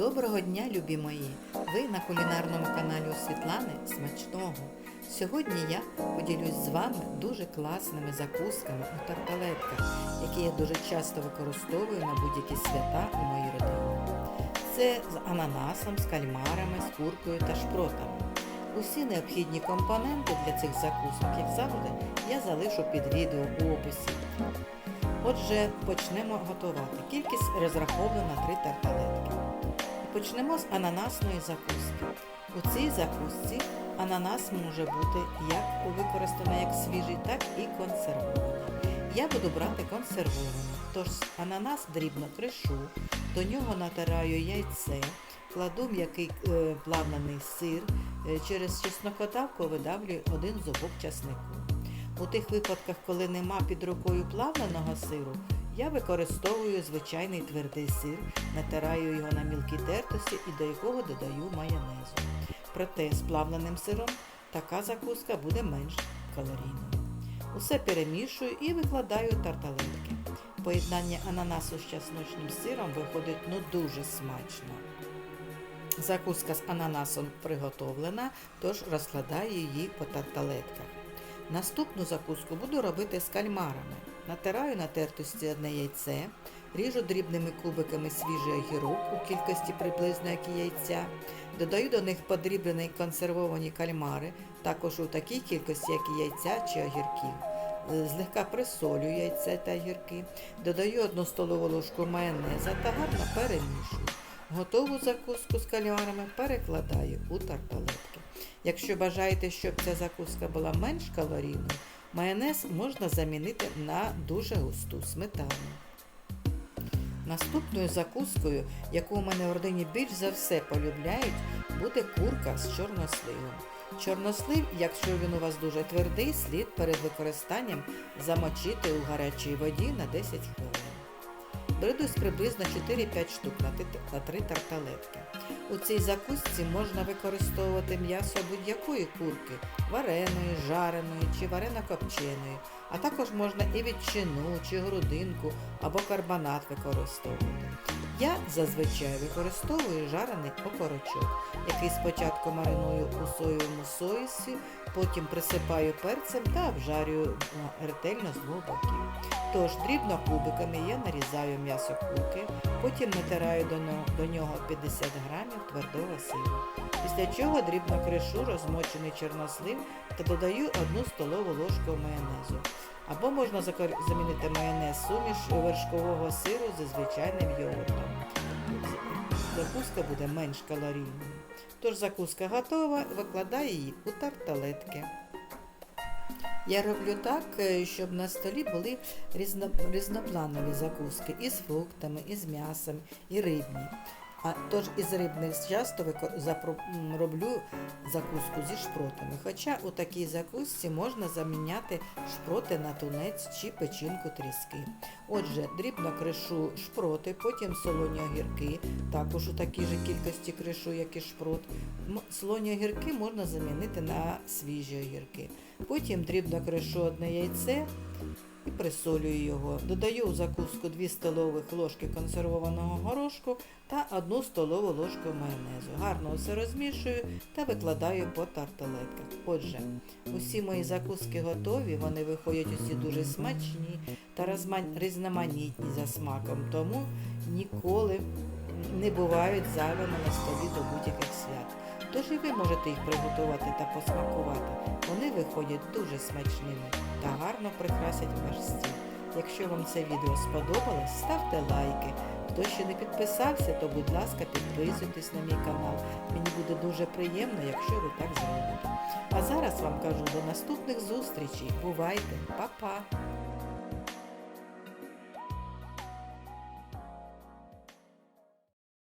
Доброго дня, любі мої! Ви на кулінарному каналі у Світлани Смачного. Сьогодні я поділюсь з вами дуже класними закусками у тарталетках, які я дуже часто використовую на будь-які свята у моїй родині. Це з ананасом, з кальмарами, з куркою та шпротами. Усі необхідні компоненти для цих закусок, як завжди, я залишу під відео у описі. Отже, почнемо готувати. Кількість розрахована на 3 тарталетки. Почнемо з ананасної закуски. У цій закусці ананас може бути як використано як свіжий, так і консервований. Я буду брати консервований. Тож ананас дрібно кришу, до нього натираю яйце, кладу м'який е, плавлений сир, е, через чеснокодавку видавлюю один зубок часнику. У тих випадках, коли нема під рукою плавленого сиру, я використовую звичайний твердий сир, натираю його на мілкій тертості і до якого додаю майонезу. Проте з плавленим сиром така закуска буде менш калорійною. Усе перемішую і викладаю тарталетки. Поєднання ананасу з чесночним сиром виходить ну дуже смачно. Закуска з ананасом приготовлена, тож розкладаю її по тарталетках. Наступну закуску буду робити з кальмарами. Натираю на тертості одне яйце, ріжу дрібними кубиками свіжий огірок у кількості приблизно як і яйця, додаю до них подрібнені консервовані кальмари, також у такій кількості, як і яйця чи огірків. Злегка присолюю яйця та огірки, додаю одну столову ложку майонеза та гарно перемішую. Готову закуску з кальмарами перекладаю у тарталетки. Якщо бажаєте, щоб ця закуска була менш калорійною, майонез можна замінити на дуже густу сметану. Наступною закускою, яку у мене в родині більш за все полюбляють, буде курка з чорносливом. Чорнослив, якщо він у вас дуже твердий, слід перед використанням замочити у гарячій воді на 10 хвилин. Бередусь приблизно 4-5 штук на 3 тарталетки. У цій закусці можна використовувати м'ясо будь-якої курки, вареної, жареної чи варено-копченої, а також можна і ветчину, чи грудинку або карбонат використовувати. Я зазвичай використовую жарений окорочок, який спочатку мариную у соєвому соусі, потім присипаю перцем та обжарюю ретельно з двох боків. Тож дрібно кубиками я нарізаю м'ясо курки, потім натираю до нього 50 грамів твердого сиру. Після чого дрібно кришу розмочений чорнослив та додаю 1 столову ложку майонезу. Або можна замінити майонез суміш вершкового сиру зі звичайним йогуртом. Закуска буде менш калорійною. Тож закуска готова, викладаю її у тарталетки. Я роблю так, е, щоб на столі були різно, різнопланові закуски із фруктами, із м'ясом, і рибні. А тож із рибних часто роблю закуску зі шпротами. Хоча у такій закусці можна заміняти шпроти на тунець чи печінку тріски. Отже, дрібно кришу шпроти, потім солоні огірки, також у такій же кількості кришу, як і шпрот. Солоні огірки можна замінити на свіжі огірки. Потім дрібно кришу одне яйце і присолюю його. Додаю у закуску 2 столових ложки консервованого горошку та 1 столову ложку майонезу. Гарно все розмішую та викладаю по тарталетках. Отже, усі мої закуски готові, вони виходять усі дуже смачні та різноманітні за смаком, тому ніколи не бувають зайвими на столі до будь-яких свят. Тож і ви можете їх приготувати та посмакувати. Вони виходять дуже смачними та гарно прикрасять ваш стіл. Якщо вам це відео сподобалось, ставте лайки. Хто ще не підписався, то будь ласка, підписуйтесь на мій канал. Мені буде дуже приємно, якщо ви так зробите. А зараз вам кажу до наступних зустрічей. Бувайте, Па-па!